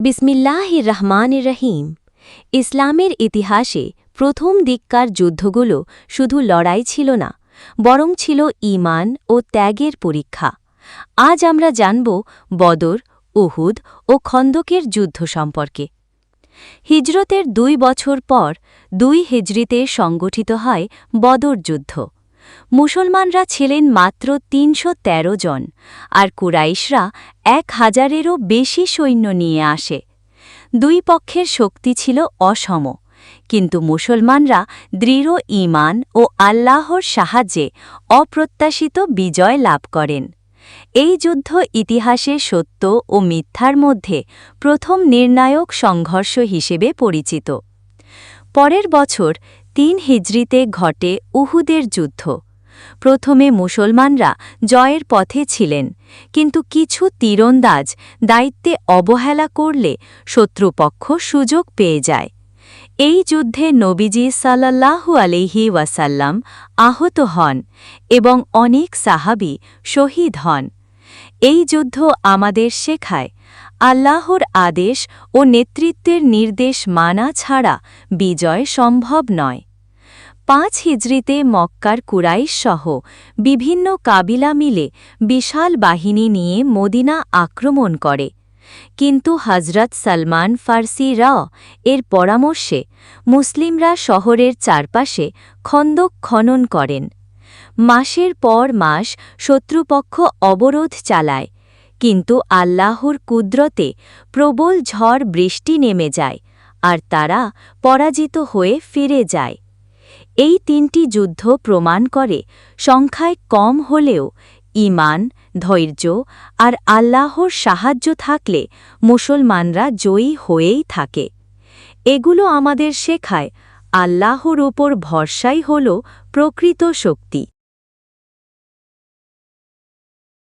বিসমিল্লাহির রহমান রহিম ইসলামের ইতিহাসে প্রথম দিককার যুদ্ধগুলো শুধু লড়াই ছিল না, বরং ছিল ইমান ও ত্যাগের পরীক্ষা। আজ আমরা জানব বদর, উহুদ ও খন্দকের যুদ্ধ সম্পর্কে। হিজরতের দুই বছর পর দুই হিজরিতে সংগঠিত হয় বদর যুদ্ধ। মুসলমানরা ছিলেন মাত্র তিনশো তেরো জন, আর কুরাইশরা এক হাজারেরও বেশি সৈন্য নিয়ে আসে। দুই পক্ষের শক্তি ছিল অসম, কিন্তু মুসলমানরা দৃঢ় ঈমান ও আল্লাহর সাহায্যে অপ্রত্যাশিত বিজয় লাভ করেন। এই যুদ্ধ ইতিহাসে সত্য ও মিথ্যার মধ্যে প্রথম নির্ণায়ক সংঘর্ষ হিসেবে পরিচিত। পরের বছর তিন হিজড়িতে ঘটে উহুদের যুদ্ধ। প্রথমে মুসলমানরা জয়ের পথে ছিলেন, কিন্তু কিছু তীরন্দাজ দায়িত্বে অবহেলা করলে শত্রুপক্ষ সুযোগ পেয়ে যায়। এই যুদ্ধে নবীজি সাল্লাল্লাহু আলহি ওয়াসাল্লাম আহত হন এবং অনেক সাহাবি শহীদ হন। এই যুদ্ধ আমাদের শেখায় আল্লাহর আদেশ ও নেতৃত্বের নির্দেশ মানা ছাড়া বিজয় সম্ভব নয়। পাঁচ হিজড়িতে মক্কার কুরাইশ সহ বিভিন্ন কাবিলা মিলে বিশাল বাহিনী নিয়ে মদিনা আক্রমণ করে। কিন্তু হজরত সলমান ফার্সি র এর পরামর্শে মুসলিমরা শহরের চারপাশে খন্দক খনন করেন। মাসের পর মাস শত্রুপক্ষ অবরোধ চালায় কিন্তু আল্লাহর কুদরতে প্রবল ঝড় বৃষ্টি নেমে যায় আর তারা পরাজিত হয়ে ফিরে যায়। এই তিনটি যুদ্ধ প্রমাণ করে সংখ্যায় কম হলেও ইমান ধৈর্য আর আল্লাহর সাহায্য থাকলে মুসলমানরা জয়ী হয়েই থাকে। এগুলো আমাদের শেখায় আল্লাহর ওপর ভরসাই হল প্রকৃত শক্তি।